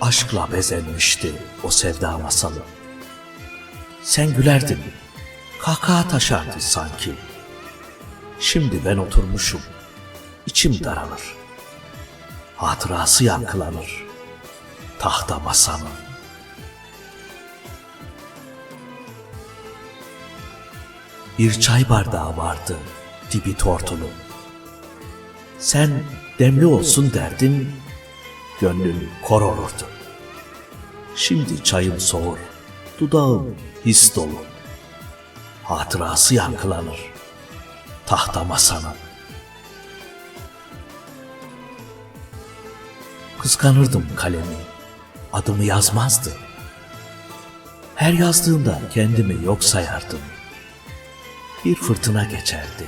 Aşkla bezenmişti o sevda masalı. Sen gülerdin, kahkaha taşardı sanki. Şimdi ben oturmuşum, içim daralır. Hatırası yankılanır, tahta masanın. Bir çay bardağı vardı, dibi tortulu. Sen demli olsun derdin, gönlün kor olurdu. Şimdi çayım soğur, dudağım his dolu. Hatırası yankılanır, tahta masanın. Kıskanırdım kalemi, adımı yazmazdı. Her yazdığımda kendimi yok sayardım. Bir fırtına geçerdi,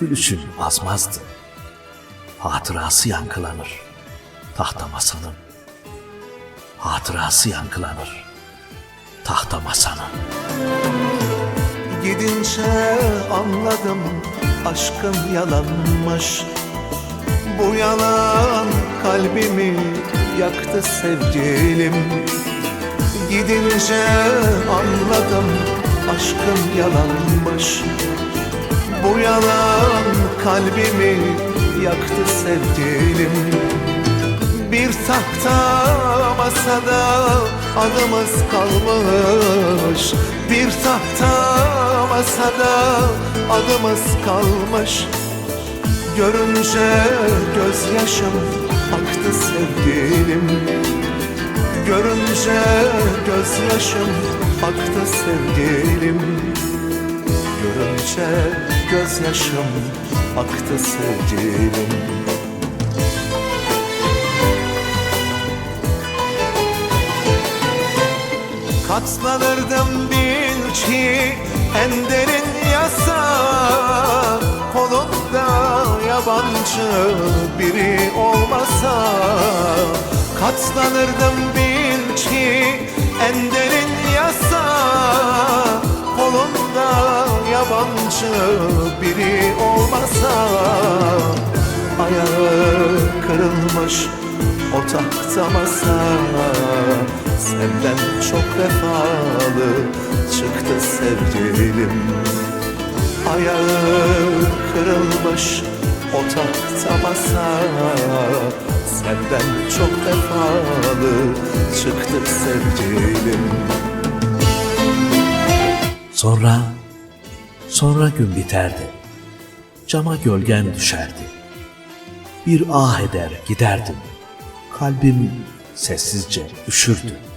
gülüşün azmazdı. Hatırası yankılanır, tahta masanın. Hatırası yankılanır, tahta masanın. Gidince anladım aşkım yalanmış. Bu yalan kalbimi yaktı sevgilim. Gidince anladım aşkım yalanmış. Bu yalan kalbimi yaktı sevgilim bir tahta masada adımız kalmış. Bir tahta masada adımız kalmış. Görünce gözyaşım aktı sevgilim. Görünce gözyaşım aktı sevgilim. Görünce gözyaşım aktı sevgilim Katlanırdım bil ki en derin yasa Kolunda yabancı biri olmasa Katlanırdım bil ki en derin yasa Kolunda yabancı biri olmasa Ayağı kırılmış o tahta masa Senden çok vefalı çıktı sevgilim Ayağı kırılmış o tahta masa Senden çok vefalı çıktı sevgilim Sonra, sonra gün biterdi. Cama gölgen düşerdi. Bir ah eder giderdim. Kalbim sessizce üşürdü.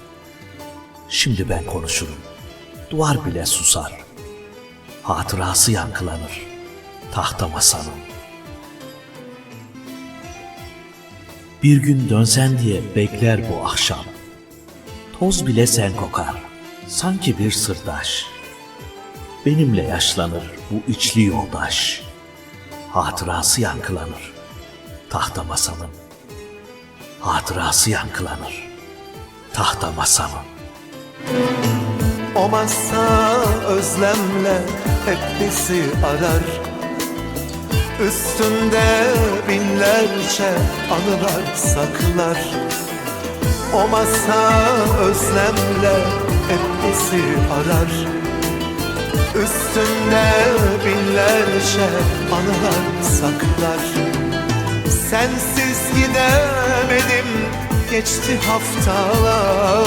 Şimdi ben konuşurum. Duvar bile susar. Hatırası yankılanır. Tahta masanın. Bir gün dönsen diye bekler bu akşam. Toz bile sen kokar. Sanki bir sırdaş. Benimle yaşlanır bu içli yoldaş. Hatırası yankılanır. Tahta masanın. Hatırası yankılanır. Tahta masanın. O masa özlemle hep bizi arar. Üstünde binlerce anılar saklar O masa özlemle hep bizi arar. Üstünde binlerce anılar saklar Sensiz gidemedim geçti haftalar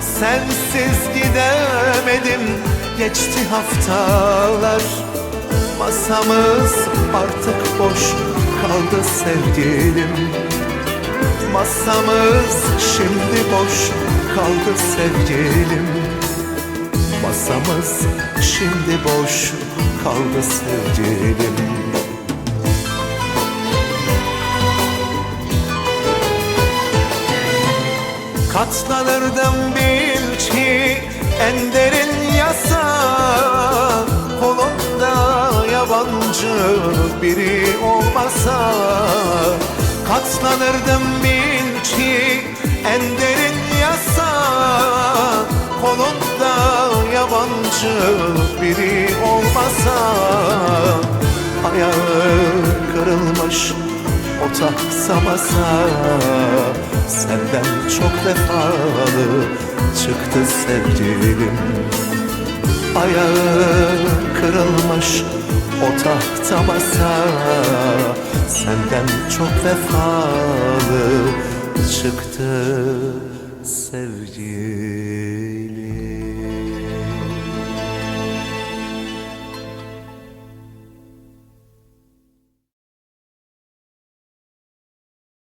Sensiz gidemedim geçti haftalar. Masamız artık boş kaldı sevgilim. Masamız şimdi boş kaldı sevgilim. Masamız şimdi boş kaldı sevgilim Katlanırdım bil ki en derin yasa. Kolumda yabancı biri olmasa. Katlanırdım bil ki en derin yasa. Kolumda yabancı biri olmasa. Ayağı kırılmış o tahta masa Senden çok vefalı çıktı sevgilim. Ayağı kırılmış o tahta masa Senden çok vefalı çıktı sevgilim